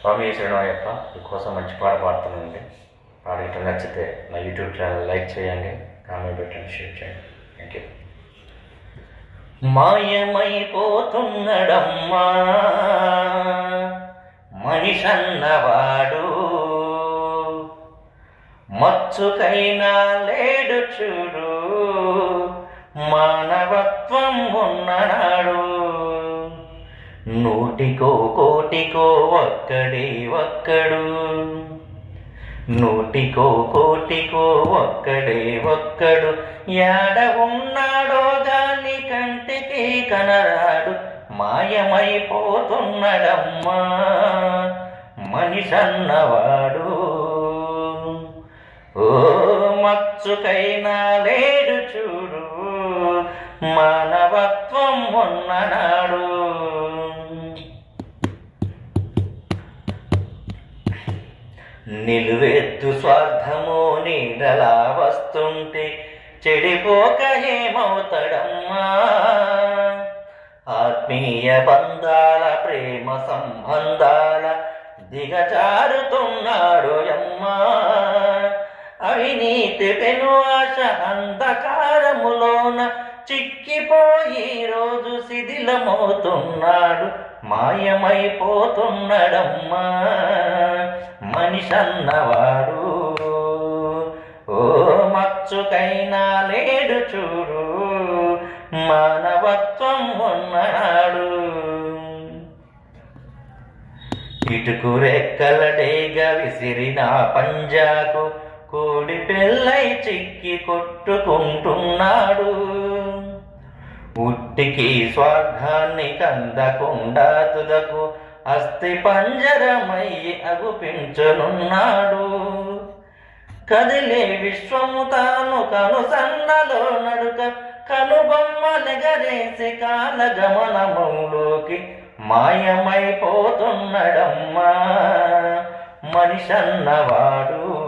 స్వామి శరణయ్యప్ప మీకోసం మంచి పాట పాడుతున్నానండి. పాట ఇట్లా నచ్చితే నా యూట్యూబ్ ఛానల్ లైక్ చేయండి కామెంట్ పెట్టండి షేర్ చేయండి. థ్యాంక్ యూ మాయమైపోతున్నడమ్మా. మనిషన్నవాడు. మచ్చుకైనా లేడు చూడు. నూటికో కోటికో ఒక్కడే ఒక్కడు. నూటికో కోటికో ఒక్కడే ఒక్కడు. యాడ ఉన్నాడో గాని కంటికి కనరాడు. మాయమైపోతున్నడమ్మా మనిషన్నవాడు. ఓ మచ్చుకైనా లేడు చూడు మానవత్వం ఉన్ననాడు. నిలువెత్తు స్వార్థము నీడలా వస్తుంటే చెడిపోక ఏమవుతాడమ్మా ఆత్మీయ బంధాల ప్రేమ సంబంధాల దిగజారుతున్నాడు అమ్మా. అవినీతి పెను ఆశ అంధకారములోన చిక్కిపోయి రోజు శిథిలమవుతున్నాడు మాయమైపోతున్నాడమ్మా. మనిషన్నవాడు. ఓ మచ్చుకైనా లేడు చూడు మానవత్వం ఉన్నాడు. ఇటుకు రెక్కల డేగ విసిరిన పంజాకు కోడి పెళ్ళై చిక్కి కొట్టుకుంటున్నాడు. ఉట్టికి స్వార్థాన్ని కందకుండా తుదకు అస్థి పంజరమై అగుపించనున్నాడు. కదిలే విశ్వము తాను కనుసన్నలో నడుక కనుబొమ్మలెగరేసి కాల గమనములోకి మాయమైపోతున్నడమ్మా. మనిషన్నవాడు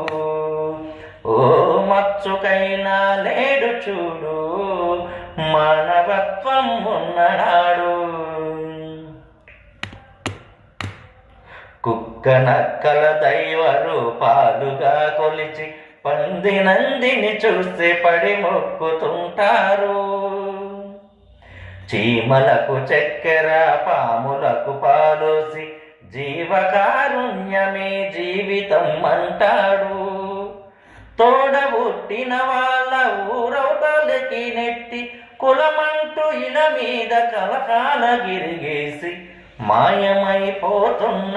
ఓ మచ్చుకైనా లేడు చూడు మానవత్వం ఉన్ననాడు. కుక్క నక్కల దైవ రూపాలుగా కొలిచి పంది నందిని చూసి పడి మొక్కుతుంటారు. చీమలకు చక్కెర పాములకు పాలోసి జీవకారుణ్యమే జీవితం అంటాడు. తోడబుట్టిన వాళ్ళ ఊరవతలకి నెట్టి కులమంటూ ఇల మీద కలకాల గిరిగేసి మాయమైపోతున్న